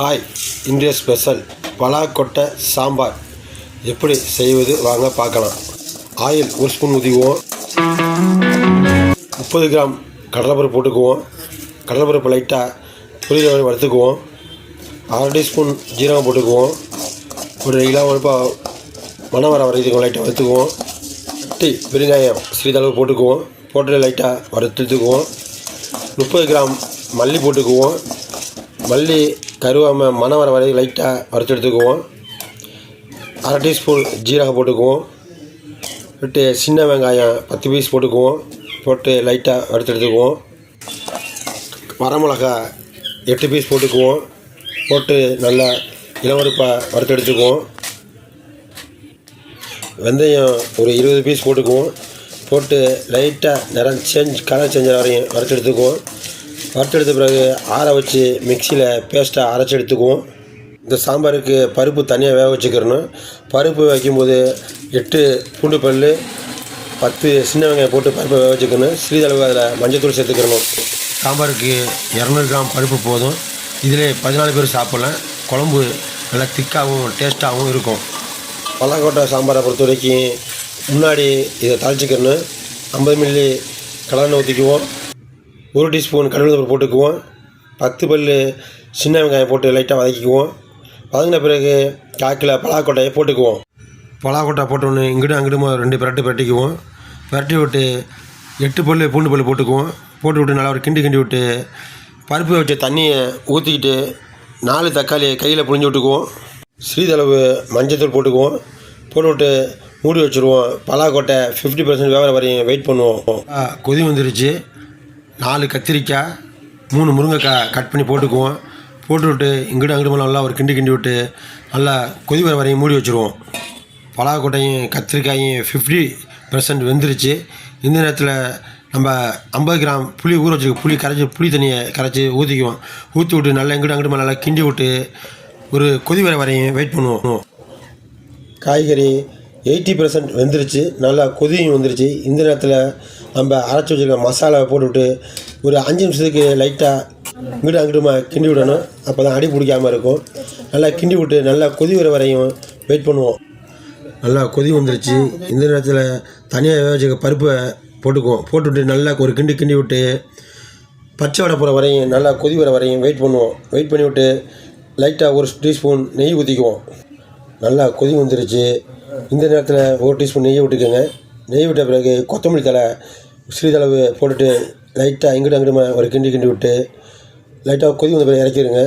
Hi இன்றைய special பலாக்கொட்டை sambar. எப்படி செய்வது? வாங்க பார்க்கலாம். ஆயில் ஒரு ஸ்பூன் ஊதிக்குவோம் முப்பது கிராம் கடலைப்பருப்பு போட்டுக்குவோம். கடலைப்பருப்பு லைட்டாக புரிய வறுத்துக்குவோம். அரை டீஸ்பூன் ஜீரகம் போட்டுக்குவோம். ஒரு கிலோ வறுப்பா மணம் வர வரைக்கும் லைட்டாக வறுத்துக்குவோம். டீ பெருங்காயம் சிறிதளவு போட்டுக்குவோம். போட்டு லைட்டாக வறுத்துக்குவோம் முப்பது கிராம் மல்லி போட்டுக்குவோம். மல்லி கருவாமல் மணம் வர வரை லைட்டாக வறுத்து எடுத்துக்குவோம். அரை டீஸ்பூன் ஜீரகம் போட்டுக்குவோம். விட்டு சின்ன வெங்காயம் பத்து பீஸ் போட்டுக்குவோம். போட்டு லைட்டாக வறுத்து எடுத்துக்குவோம். வரமிளகா எட்டு பீஸ் போட்டுக்குவோம். போட்டு நல்லா இளவருப்பாக வறுத்து எடுத்துக்குவோம். வெந்தயம் ஒரு இருபது பீஸ் போட்டுக்குவோம். போட்டு லைட்டாக நிறம் சேஞ்ச் கலர் சேஞ்ச் வரையும் வறுத்து எடுத்துக்குவோம். வறுத்து எடுத்த பிறகு ஆற வச்சு மிக்சியில் பேஸ்ட்டாக அரைச்சி எடுத்துக்குவோம். இந்த சாம்பாருக்கு பருப்பு தனியாக வேக வச்சுக்கிறணும். பருப்பு வைக்கும்போது எட்டு பூண்டு பல் பத்து சின்ன வெங்காயம் போட்டு பருப்பை வேக வச்சுக்கணும். சிறிதளவு அதில் மஞ்சத்தூள் சேர்த்துக்கிறணும். சாம்பாருக்கு இரநூறு கிராம் பருப்பு போதும். இதிலே பதினாலு பேர் சாப்பிட்லாம். குழம்பு நல்லா திக்காகவும் டேஸ்ட்டாகவும் இருக்கும். பல்லாக்கோட்டை சாம்பாரை பொறுத்த வரைக்கும் முன்னாடி இதை தாளிச்சிக்கணும் ஐம்பது மில்லி கடலெண்ணெய் ஊற்றிக்குவோம் ஒரு டீஸ்பூன் கடலை போட்டுக்குவோம். பத்து பல் சின்ன வெங்காயம் போட்டு லைட்டாக வதக்கிக்குவோம். வதங்கின பிறகு காக்கில் பலாக்கொட்டையை போட்டுக்குவோம். பலாக்கொட்டை போட்டோன்னு இங்கிட்டும் அங்கிட்டும் ரெண்டு பிரட்டு பிரட்டிக்குவோம். பிரட்டி விட்டு எட்டு பல் பூண்டு பல் போட்டுக்குவோம். போட்டு விட்டு நல்லா ஒரு கிண்டி கிண்டி விட்டு பருப்பு வச்ச தண்ணியை ஊற்றிக்கிட்டு நாலு தக்காளியை கையில் புழிஞ்சு விட்டுக்குவோம். சிறிதளவு மஞ்சத்தூள் போட்டுக்குவோம். போட்டு விட்டு மூடி வச்சுருவோம். பலாக்கொட்டை ஃபிஃப்டி பர்சன்ட் வேகிற வரையும் வெயிட் பண்ணுவோம். கொதி வந்துருச்சு. நாலு கத்திரிக்காய் மூணு முருங்கைக்காய் கட் பண்ணி போட்டுக்குவோம். போட்டு விட்டு இங்கிட்டு அங்கிட்டு நல்லா ஒரு கிண்டி கிண்டி விட்டு நல்லா கொதி வர வரையும் மூடி வச்சுருவோம். பலாக்கொட்டையும் கத்திரிக்காயும் ஃபிஃப்டி பர்சன்ட் வெந்துருச்சு. இந்த நேரத்தில் நம்ம ஐம்பது கிராம் புளி ஊற வச்சுருக்க புளி கரைச்சி புளி தண்ணியை கரைச்சி ஊற்றிக்குவோம் ஊற்றி விட்டு நல்லா எங்கிட்ட அங்கிட்டு நல்லா கிண்டி விட்டு ஒரு கொதி வர வரையும் வெயிட் பண்ணுவோம். காய்கறி எயிட்டி பர்சன்ட் வெந்துருச்சு. நல்லா கொதியும் வந்துருச்சு. இந்த நேரத்தில் நம்ம அரைச்சி வச்சுருக்க மசாலாவை போட்டுவிட்டு ஒரு அஞ்சு நிமிஷத்துக்கு லைட்டாக இங்கிட்டு அங்கிட்டுமா கிண்டி விடணும். அப்போ தான் அடி பிடிக்காமல் இருக்கும். நல்லா கிண்டி விட்டு நல்லா கொதி வர வரையும் வெயிட் பண்ணுவோம். நல்லா கொதி வந்துருச்சு. இந்த நேரத்தில் தனியாக வேக வச்சுக்க பருப்பை போட்டுக்குவோம். போட்டுவிட்டு நல்லா ஒரு கிண்டி கிண்டி விட்டு பச்சை வடை போகிற வரையும் நல்லா கொதி வர வரையும் வெயிட் பண்ணுவோம். வெயிட் பண்ணி விட்டு லைட்டாக ஒரு டீஸ்பூன் நெய் ஊற்றிக்குவோம் நல்லா கொதி வந்துருச்சு. இந்த நேரத்தில் ஒரு டீஸ்பூன் நெய்யை விட்டுக்கோங்க. நெய் விட்ட பிறகு கொத்தமல்லி தலை சிறிதளவு போட்டுட்டு லைட்டாக இங்கிட்டு அங்கிட்டுமா ஒரு கிண்டி கிண்டி விட்டு லைட்டாக கொதி வந்த பிறகு இறக்கிடுங்க.